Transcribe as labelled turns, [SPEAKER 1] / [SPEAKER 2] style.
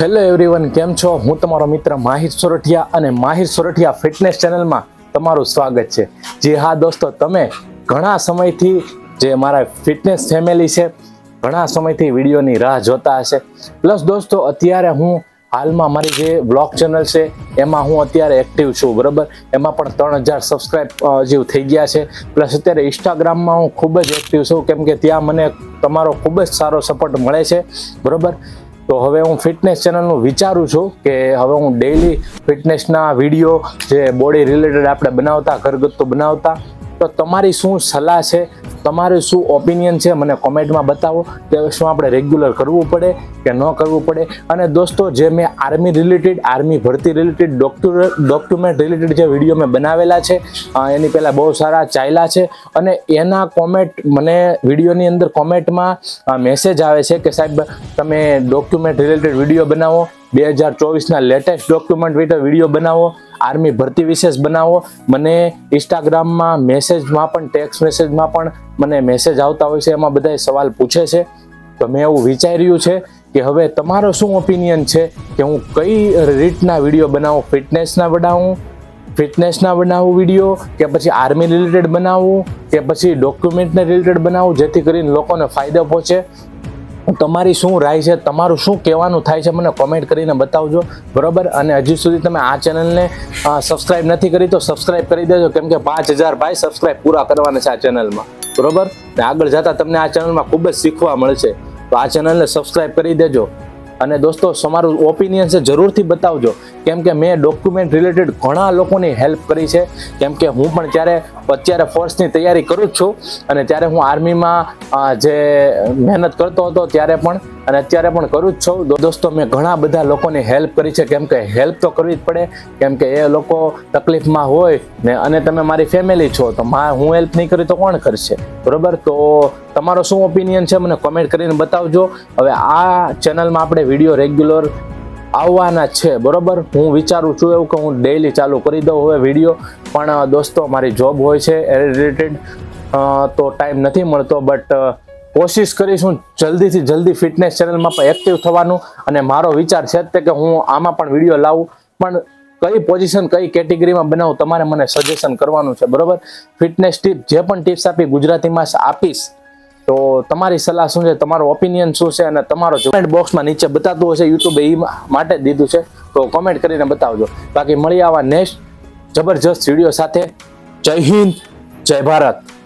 [SPEAKER 1] Hello everyone કેમ છો? હું તમારો મિત્ર માહિર સોરઠિયા અને માહિર સોરઠિયા ફિટનેસ ચેનલમાં તમારું સ્વાગત છે. જે હા દોસ્તો, તમે ઘણા સમયથી જે મારા ફિટનેસ ફેમિલી છે, ઘણા સમયથી વિડીયોની રાહ જોતા હશે. પ્લસ દોસ્તો, અત્યારે હું હાલમાં મારી જે બ્લોગ ચેનલ છે, એમાં હું અત્યારે એક્ટિવ છું, બરાબર? એમાં પણ ત્રણ હજાર સબસ્ક્રાઈબ જેવું થઈ ગયા છે. પ્લસ અત્યારે ઇન્સ્ટાગ્રામમાં હું ખૂબ જ એક્ટિવ છું, કેમ કે ત્યાં મને તમારો ખૂબ જ સારો સપોર્ટ મળે છે, બરાબર? તો હવે હું ફિટનેસ ચેનલનું વિચારું છું કે હવે હું ડેઈલી ફિટનેસના વીડિયો જે બોડી રિલેટેડ આપણે બનાવતા, ઘરગથ્થુ બનાવતા, તો તમારી શું સલાહ છે? તમારું શું ઓપિનિયન છે મને કોમેન્ટમાં બતાવો. કે શું આપણે રેગ્યુલર કરવું પડે કે ન કરવું પડે. અને દોસ્તો, જે મેં આર્મી રિલેટેડ આર્મી ભરતી રિલેટેડ ડોક્યુમેન્ટ રિલેટેડ જે વીડિયો મેં બનાવેલા છે એની પહેલાં બહુ સારા ચાલ્યા છે. અને એના કોમેન્ટ મને વિડીયોની અંદર કોમેન્ટમાં મેસેજ આવે છે કે સાહેબ, તમે ડોક્યુમેન્ટ રિલેટેડ વીડિયો બનાવો. બે હજાર ચોવીસના લેટેસ્ટ ડોક્યુમેન્ટ વીડિયો બનાવો આર્મી ભરતી વિશેષ બનાવો. મને ઇન્સ્ટાગ્રામમાં મેસેજમાં પણ ટેક્સ્ટ મેસેજમાં પણ મને મેસેજ આવતા હોય છે, એમાં બધા સવાલ પૂછે છે. તો મેં એવું વિચાર્યું છે કે હવે તમારો શું ઓપિનિયન છે કે હું કઈ રીતના વીડિયો બનાવું? ફિટનેસના બનાવું? ફિટનેસના બનાવું વીડિયો કે પછી આર્મી રિલેટેડ બનાવવું કે પછી ડોક્યુમેન્ટને રિલેટેડ બનાવવું જેથી કરીને લોકોને ફાયદો પહોંચે? તમારી શું રાય છે? તમારું શું કહેવાનું થાય છે? મને કોમેન્ટ કરીને બતાવજો. બરોબર? અને હજી સુધી તમે આ ચેનલને સબસ્ક્રાઈબ નથી કરી તો સબસ્ક્રાઈબ કરી દેજો. કેમ કે પાંચ હજાર ભાઈ સબસ્ક્રાઈબ પૂરા કરવાના છે આ ચેનલમાં. બરોબર? ને આગળ જતા તમને આ ચેનલમાં ખૂબ જ શીખવા મળશે. તો આ ચેનલને સબસ્ક્રાઈબ કરી દેજો. અને દોસ્તો, તમારું ઓપિનિયન છે, જરૂરથી બતાવજો. કેમ કે મેં ડોક્યુમેન્ટ રિલેટેડ ઘણા લોકોની હેલ્પ કરી છે. કેમ કે હું પણ ત્યારે, અત્યારે ફોર્સની તૈયારી કરું જ છું. અને ત્યારે હું આર્મીમાં જે મહેનત કરતો હતો, ત્યારે પણ અને અત્યારે પણ કરું જ છું. દોસ્તો, મેં ઘણા બધા લોકોને હેલ્પ કરી છે. કેમ કે હેલ્પ તો કરવી જ પડે. કેમ કે એ લોકો તકલીફમાં હોય ને અને તમે મારી ફેમિલી છો, તો મા હું હેલ્પ નહીં કરી તો કોણ કરશે? બરોબર? તો તમારો શું ઓપિનિયન છે? મને કોમેન્ટ કરીને બતાવજો. હવે આ ચેનલમાં આપણે વીડિયો રેગ્યુલર આવવાના છે, બરોબર? હું વિચારું છું એવું કે હું ડેઈલી ચાલુ કરી દઉં હવે વીડિયો પણ, દોસ્તો, મારી જોબ હોય છે, એ રિલેટેડ તો ટાઈમ નથી મળતો બટ કોશિશ કરીશું જલ્દીથી જલ્દી ફિટનેસ ચેનલમાં પણ એક્ટિવ થવાનું અને મારો વિચાર છે તે કે હું આમાં પણ વીડિયો લાવું. પણ કઈ પોઝિશન કઈ કેટેગરીમાં બનાવું તમારે મને સજેશન કરવાનું છે, બરોબર? ફિટનેસ ટીપ જે પણ ટિપ્સ આપી ગુજરાતીમાં આપીશ, તો તમારી સલાહ શું છે, તમારો ઓપિનિયન શું છે અને તમારો કોમેન્ટ બોક્સમાં નીચે બતાવતું હશે યુટ્યુબે એ માટે દીધું છે, તો કોમેન્ટ કરીને બતાવજો. બાકી મળી આવા નેક્સ્ટ જબરજસ્ત વીડિયો સાથે. જય હિન્દ, જય ભારત.